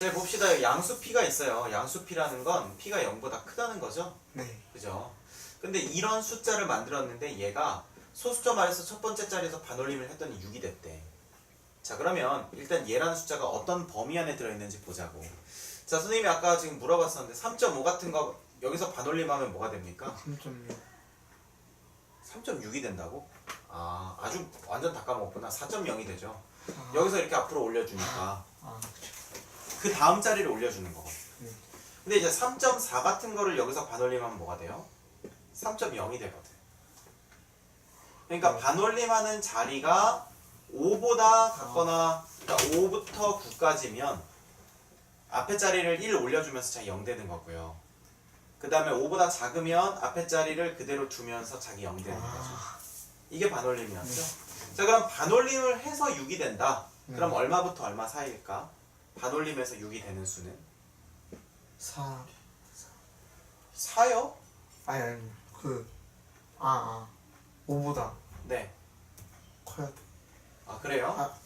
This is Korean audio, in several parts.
이제 봅시다. 양수 P가 있어요. 양수 P라는 건 P가 0보다 크다는 거죠. 네. 그죠? 근데 이런 숫자를 만들었는데 얘가 소수점 아래서 첫 번째 자리에서 반올림을 했더니 6이 됐대. 자 그러면 일단 얘라는 숫자가 어떤 범위 안에 들어있는지 보자고. 자 선생님이 아까 지금 물어봤었는데 3.5 같은 거 여기서 반올림하면 뭐가 됩니까? 3.6. 3.6이 된다고? 아 아주 완전 다 까먹었구나. 4.0이 되죠. 아, 여기서 이렇게 앞으로 올려주니까. 그 다음 자리를 올려주는 거거든. 네. 근데 이제 3.4 같은 거를 여기서 반올림하면 뭐가 돼요? 3.0이 되거든. 그러니까 네. 반올림하는 자리가 5보다 같거나 그러니까 5부터 9까지면 앞에 자리를 1 올려주면서 자기 0 되는 거고요. 그 다음에 5보다 작으면 앞에 자리를 그대로 두면서 자기 0 되는 거죠. 아, 이게 반올림이었죠. 자 그럼 반올림을 해서 6이 된다. 그럼 네. 얼마부터 얼마 사이일까? 반올림에서 6이 되는 수는 4. 4요? 아니, 아니, 그, 아, 아. 5보다 네. 커야 돼. 아 그래요? 아.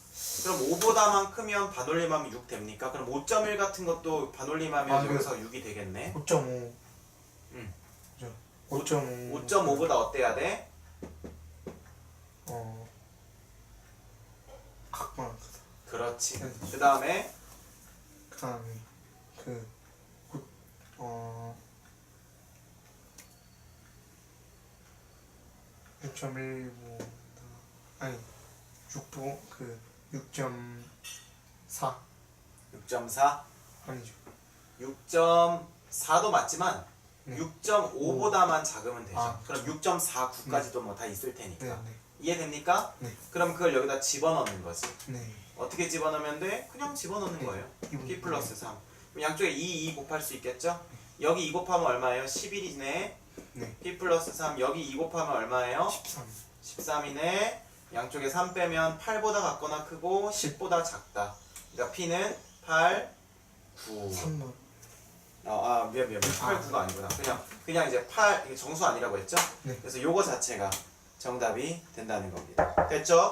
그럼 5보다만 크면 반올림하면 6 됩니까? 그럼 5.1 같은 것도 반올림하면 아, 그- 여기서 6이 되겠네. 5.5. 응. 그죠. 5.5. 5.5보다 어때야 돼? 어. 각만 크다. 그렇지. 네. 그 다음에 그 다음에, 그, 구- 어. 6.1보다, 아니, 6보, 그, 6.4. 6.4, 아니죠. 6.4도 맞지만 네. 6.5보다만 작으면 되죠. 아, 그럼 6.49까지도 뭐 다 있을 테니까. 네, 네. 이해됩니까? 네. 그럼 그걸 여기다 집어넣는 거지. 네. 어떻게 집어넣으면 돼? 그냥 집어넣는 네. 거예요. P 플러스 3. 그럼 양쪽에 2, 2 곱할 수 있겠죠? 여기 2 곱하면 얼마예요? 11이네. 네. P 플러스 3. 여기 2 곱하면 얼마예요? 13. 13이네. 양쪽에 3 빼면 8보다 같거나 크고 10보다 작다. 그러니까 P는 8, 9. 3번. 아, 아 미안 미안 미안. 8, 9가 아니구나. 그냥 그냥 이제 8 이게 정수 아니라고 했죠? 네. 그래서 요거 자체가 정답이 된다는 겁니다. 됐죠?